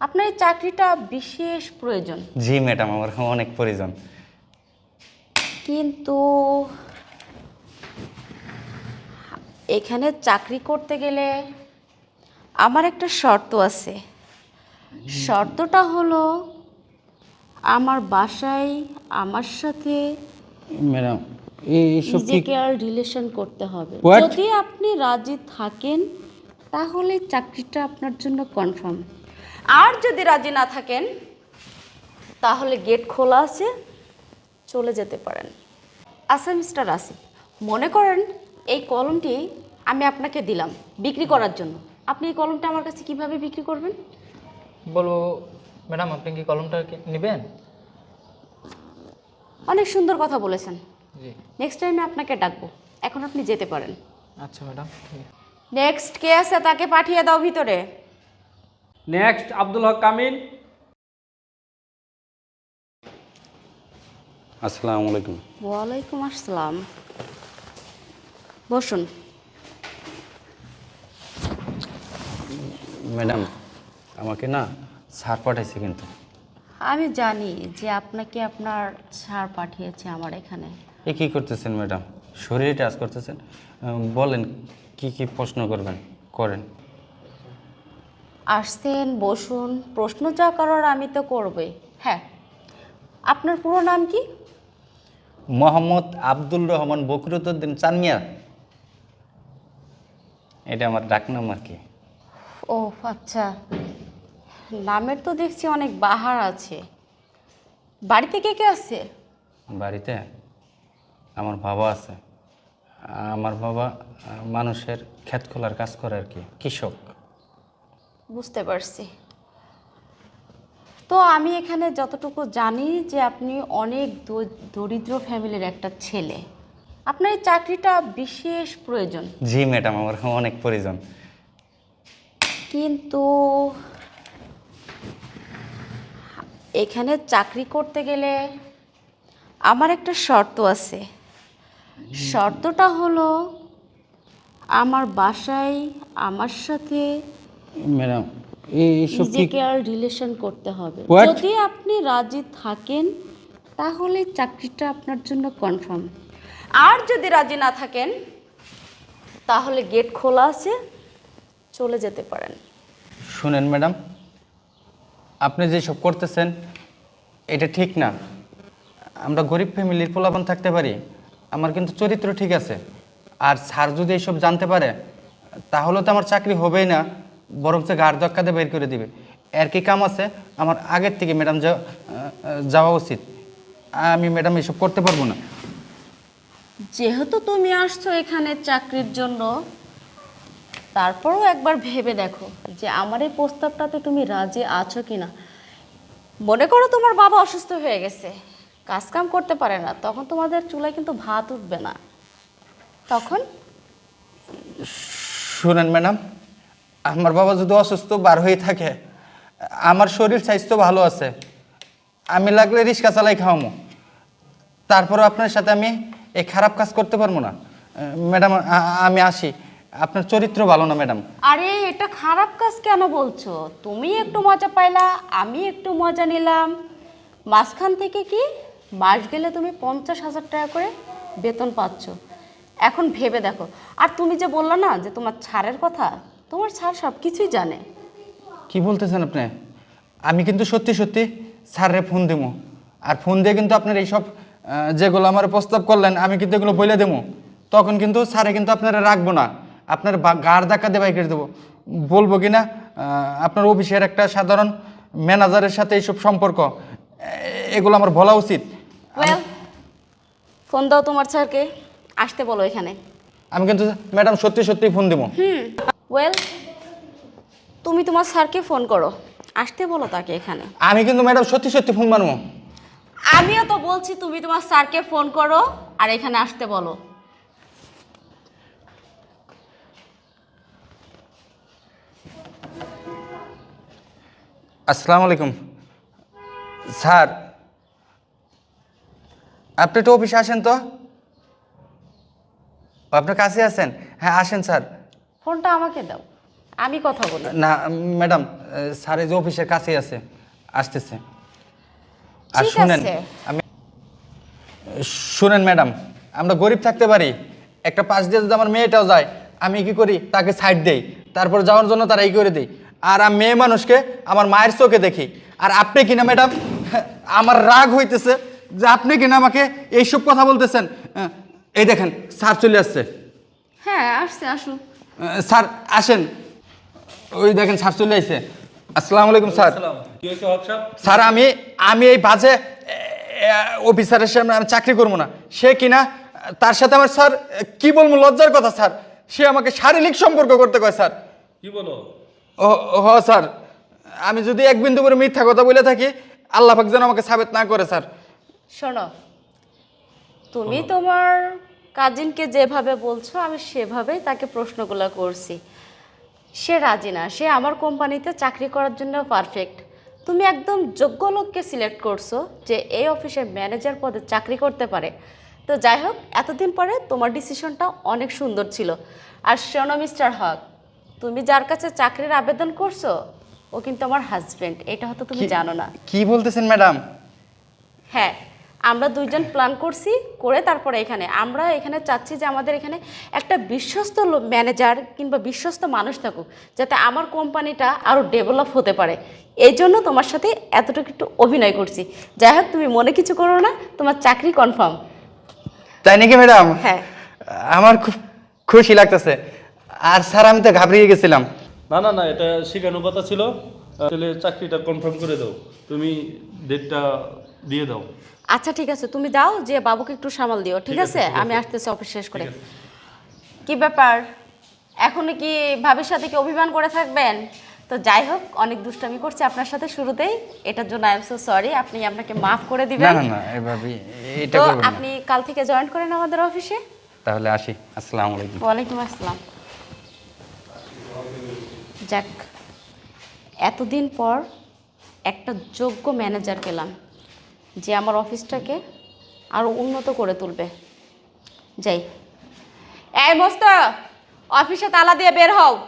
আপনার এই চাকরিটা বিশেষ প্রয়োজন। জি ম্যাডাম আমার অনেক প্রয়োজন। কিন্তু এখানে চাকরি করতে গেলে আমার একটা শর্ত আছে। শর্তটা হলো আমার বাসায় আমার সাথে ম্যাডাম এইসব কি ফিজিক্যাল রিলেশন করতে হবে। What? যদি আপনি রাজি থাকেন তাহলে চাকরিটা আপনার জন্য কনফার্ম আর যদি রাজি না থাকেন তাহলে গেট খোলা আছে চলে যেতে পারেন। আচ্ছা মিস্টার আসিফ মনে করেন এই কলমটি আমি আপনাকে দিলাম বিক্রি করার জন্য। আপনি এই কলমটা আমার কাছে কীভাবে বিক্রি করবেন? বলব ম্যাডাম আপনি কি কলমটা নেবেন? অনেক সুন্দর কথা বলেছেন। জি। নেক্সট টাইমে আপনাকে ডাকবো। এখন আপনি যেতে পারেন। আচ্ছা ম্যাডাম। নেক্সট কে আছে তাকে পাঠিয়ে দাও ভিতরে। নেক্সট আব্দুল হক কামিল আসসালামু আলাইকুম। ওয়ালাইকুম আসসালাম। বসুন। ম্যাডাম আমাকে না স্যার পাঠাইছে কিন্তু। আমি জানি যে আপনাকে আপনার স্যার পাঠিয়েছে আমার এখানে। এ কী করতেছেন ম্যাডাম? শরীরে টাচ করতেছেন? বলেন কি কি প্রশ্ন করবেন? করেন। আসছেন বসুন প্রশ্ন যা করার আমি তো করবই। হ্যাঁ আপনার পুরো নাম কি? মোহাম্মদ আব্দুল রহমান বকরুদ্দিন চানমিয়া। এটা আমার ডাকনাম আর কি। ও আচ্ছা। নামের তো দেখছি অনেক বাহার আছে। বাড়িতে কে কে আছে? বাড়িতে আমার বাবা আছে। আমার বাবা মানুষের ক্ষেত খোলার কাজ করে আর কি কৃষক। বুঝতে পারছি। তো আমি এখানে যতটুকু জানি যে আপনি অনেক দরিদ্র ফ্যামিলির একটা ছেলে। আপনার এই চাকরিটা বিশেষ প্রয়োজন। জি ম্যাডাম আমার অনেক প্রয়োজন। কিন্তু এখানে চাকরি করতে গেলে আমার একটা শর্ত আছে। শর্তটা হলো আমার বাসায় আমার সাথে ম্যাডাম এইসব কি ফিজিক্যাল রিলেশন করতে হবে। What? যদি আপনি রাজি থাকেন তাহলে চাকরিটা আপনার জন্য কনফার্ম আর যদি রাজি না থাকেন তাহলে গেট খোলা আছে চলে যেতে পারেন। শুনেন ম্যাডাম আপনি যেসব করতেছেন এটা ঠিক না। আমরা গরিব ফ্যামিলির পোলাপান থাকতে পারি আমার কিন্তু চরিত্র ঠিক আছে। আর স্যার যদি এইসব জানতে পারে তাহলে তো আমার চাকরি হবেই না। বরং সে গাড় ধাক্কা দিয়ে বের করে দিবে। এর কি কাম আছে? আমার আগের থেকে ম্যাডাম যাওয়া উচিত। আমি ম্যাডাম এসব করতে পারব না। যেহেতু তুমি আসছো এখানে চাকরির জন্য তারপরও একবার ভেবে দেখো যে আমার এই প্রস্তাবটাতে তুমি রাজি আছো কি না মনে করো তোমার বাবা অসুস্থ হয়ে গেছে কাজকাম করতে পারে না তখন তোমাদের চুলায় কিন্তু ভাত উঠবে না। তখন? শুনেন ম্যাডাম আমার বাবা যদি অসুস্থ, বার হয়ে থাকে, আমার শরীর স্বাস্থ্য ভালো আছে, আমি লাগলে রিক্সা চালাই খাওয়ামো। তারপরও আপনার সাথে আমি এই খারাপ কাজ করতে পারব না। ম্যাডাম আমি আসি। আপনার চরিত্র ভালো না, ম্যাডাম। আরে, এটা খারাপ কাজ কেন বলছো? তুমি একটু মজা পাইলা, আমি একটু মজা নিলাম। মাঝখান থেকে কি মাস গেলে তুমি পঞ্চাশ হাজার টাকা করে বেতন পাচ্ছ। এখন ভেবে দেখো। আর তুমি যে বলল না যে তোমার ছাড়ের কথা তোমার স্যার সব কিছুই জানে। কি বলতেছেন আপনি? আমি কিন্তু সত্যি সত্যি স্যারে ফোন দেবো আর ফোন দিয়ে কিন্তু আপনার এইসব যেগুলো আমার প্রস্তাব করলেন আমি কিন্তু এগুলো বলে দেবো তখন কিন্তু স্যারে কিন্তু আপনারা রাখব না। আপনার গাড় ধাক্কা দিয়ে বাইক দেবো। বলব কি না আপনার অফিসের একটা সাধারণ ম্যানেজারের সাথে এইসব সম্পর্ক এগুলো আমার বলা উচিত। ফোন দাও তোমার স্যারকে আসতে বলো এখানে। আমি কিন্তু ম্যাডাম সত্যি সত্যি ফোন দেবো হুম। ওয়েল তুমি তোমার স্যারকে ফোন করো। আসতে বলো তাকে এখানে। আমি কিন্তু ম্যাডাম সত্যি সত্যি ফোন মারবো আমিও তো বলছি তুমি তোমার স্যারকে ফোন করো আর এখানে আসতে বলো। আসসালামু আলাইকুম। স্যার আপনি একটু অফিসে আসেন তো। আপনার কাছে আছেন? হ্যাঁ আসেন স্যার। ফোনটা আমাকে দাও। আমি কথা বলি। না ম্যাডাম স্যার এই যে অফিসের কাছেই আছে আসতেছে। আর ঠিক শুনেন আছে। আমি শুনেন ম্যাডাম আমরা গরিব থাকতে পারি। একটা পাশ দিয়ে যদি আমার মেয়েটাও যায় আমি কি করি? তাকে সাইড দেই। তারপর যাওয়ার জন্য তারা এই করে দিই। আর আমি মেয়ে মানুষকে আমার মায়ের চোখে দেখি। আর আপনি কিনা ম্যাডাম আমার রাগ হইতেছে যে আপনি কিনা আমাকে এইসব কথা বলতেছেন। এই দেখেন স্যার চলে আসছে। হ্যাঁ আসছে আসুন স্যার আসেন। ওই দেখেন স্যার চলে আসছে আসসালামু আলাইকুম স্যার। স্যার আমি আমি এই বাজে অফিসারের সামনে আমি চাকরি করব না। সে কিনা তার সাথে আমার স্যার কি বলব লজ্জার কথা স্যার। সে আমাকে শারীরিক সম্পর্ক করতে কয় স্যার। কি বলো? ও হ স্যার। আমি যদি এক বিন্দু করে মিথ্যা কথা বলে থাকি আল্লাহ পাক যেন আমাকে সাবেত না করে স্যার। শোনো তুমি তোমার কাজিনকে যেভাবে বলছো আমি সেভাবেই তাকে প্রশ্নগুলো করছি। সে রাজি না। সে আমার কোম্পানিতে চাকরি করার জন্য পারফেক্ট তুমি একদম যোগ্য লোককে সিলেক্ট করছ যে এই অফিসে ম্যানেজার পদে চাকরি করতে পারে। তো যাই হোক এতদিন পরে তোমার ডিসিশনটা অনেক সুন্দর ছিল। আর শোনো মিস্টার হক তুমি যার কাছে চাকরির আবেদন করছ ও কিন্তু আমার হাজবেন্ড এটা হয়তো তুমি জানো না। কি বলতেছেন ম্যাডাম হ্যাঁ আমরা দুইজন প্ল্যান করছি করে তারপরে এখানে। আমরা এখানে চাচ্ছি যে আমাদের এখানে একটা বিশ্বস্ত ম্যানেজার কিংবা বিশ্বস্ত মানুষ থাকুক যাতে আমার কোম্পানিটা আরও ডেভেলপ হতে পারে। এই জন্য তোমার সাথে এতটুকু একটু অভিনয় করছি। যাই হোক তুমি মনে কিছু করো না তোমার চাকরি কনফার্ম তাই নাকি ম্যাডাম? হ্যাঁ। আমার খুব খুশি লাগতেছে। আর স্যার আমি তো ঘাবড়িয়ে গেছিলাম। না না না এটা শেখানো কথা ছিল। তাহলে চাকরিটা কনফার্ম করে দাও। তুমি ডেটটা দিয়ে দাও। আচ্ছা ঠিক আছে তুমি দাও যে বাবুকে একটু সামাল দিও ঠিক আছে আমি আসতেছি অফিস শেষ করে। কি ব্যাপার? এখনও কি ভাবির সাথে কি অভিমান করে থাকবেন? তো যাই হোক অনেক দুষ্টামি করছে আপনার সাথে শুরুতেই। এটার জন্য আই এম সো সরি আপনি আপনাকে মাফ করে দিবেন। না না এভাবে এটা তো করবেন আপনি কাল থেকে জয়েন করেন আমাদের অফিসে তাহলে আসি আসসালামু আলাইকুম। ওয়ালাইকুম আসসালাম। যাক এতদিন পর একটা যোগ্য ম্যানেজার পেলাম। যে আমার অফিসটাকে আরও উন্নত করে তুলবে। যাই। এই মস্ত, অফিসে তালা দিয়ে বের হও।